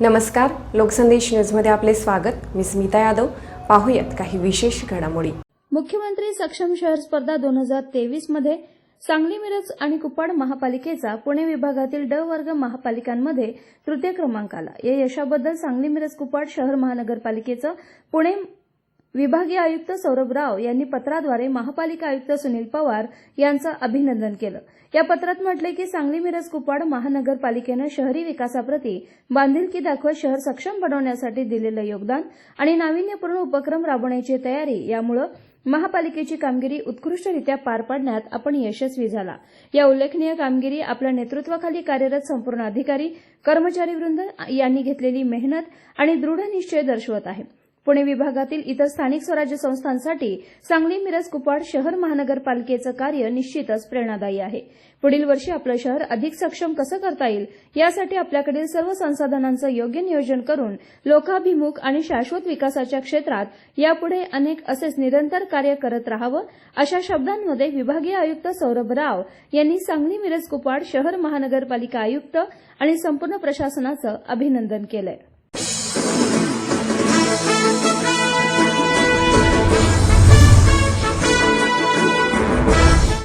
नमस्कार लोकसंदेश न्यूजमध्ये आपले स्वागत. मी स्मिता यादव. पाहूयात काही विशेष घडामोडी. मुख्यमंत्री सक्षम शहर स्पर्धा दोन हजार तेवीसमध्ये सांगली मिरज आणि कुपाड महापालिकेचा पुणे विभागातील ड वर्ग महापालिकांमध्ये तृतीय क्रमांक आला. या यशाबद्दल सांगली मिरज कुपाड शहर महानगरपालिकेचं पुणे विभागीय आयुक्त सौरभ राव यांनी पत्राद्वारे महापालिका आयुक्त सुनील पवार यांचं अभिनंदन केलं. या पत्रात म्हटले की सांगली मिरज कुपवाड महानगरपालिकेनं शहरी विकासाप्रती बांधिलकी दाखवत शहर सक्षम बनवण्यासाठी दिलेलं योगदान आणि नाविन्यपूर्ण उपक्रम राबवण्याची तयारी यामुळं महापालिकेची कामगिरी उत्कृष्टरित्या पार पाडण्यात आपण यशस्वी झाला. या उल्लेखनीय कामगिरी आपल्या नेतृत्वाखाली कार्यरत संपूर्ण अधिकारी कर्मचारी वृंद यांनी घेतलेली मेहनत आणि दृढ निश्चय दर्शवत आहे. पुणे विभागातील इतर स्थानिक स्वराज्य संस्थांसाठी सांगली मिरज कुपाड शहर महानगरपालिकेचं कार्य निश्चितच प्रेरणादायी आहे. पुढील वर्षी आपलं शहर अधिक सक्षम कसं करता येईल यासाठी आपल्याकडील सर्व संसाधनांचं योग्य नियोजन करून लोकाभिमुख आणि शाश्वत विकासाच्या क्षेत्रात यापुढे अनेक असेच निरंतर कार्य करत राहावं अशा शब्दांमध्ये विभागीय आयुक्त सौरभ राव यांनी सांगली मिरज कुपाड शहर महानगरपालिका आयुक्त आणि संपूर्ण प्रशासनाचं अभिनंदन केलंय. Thank you.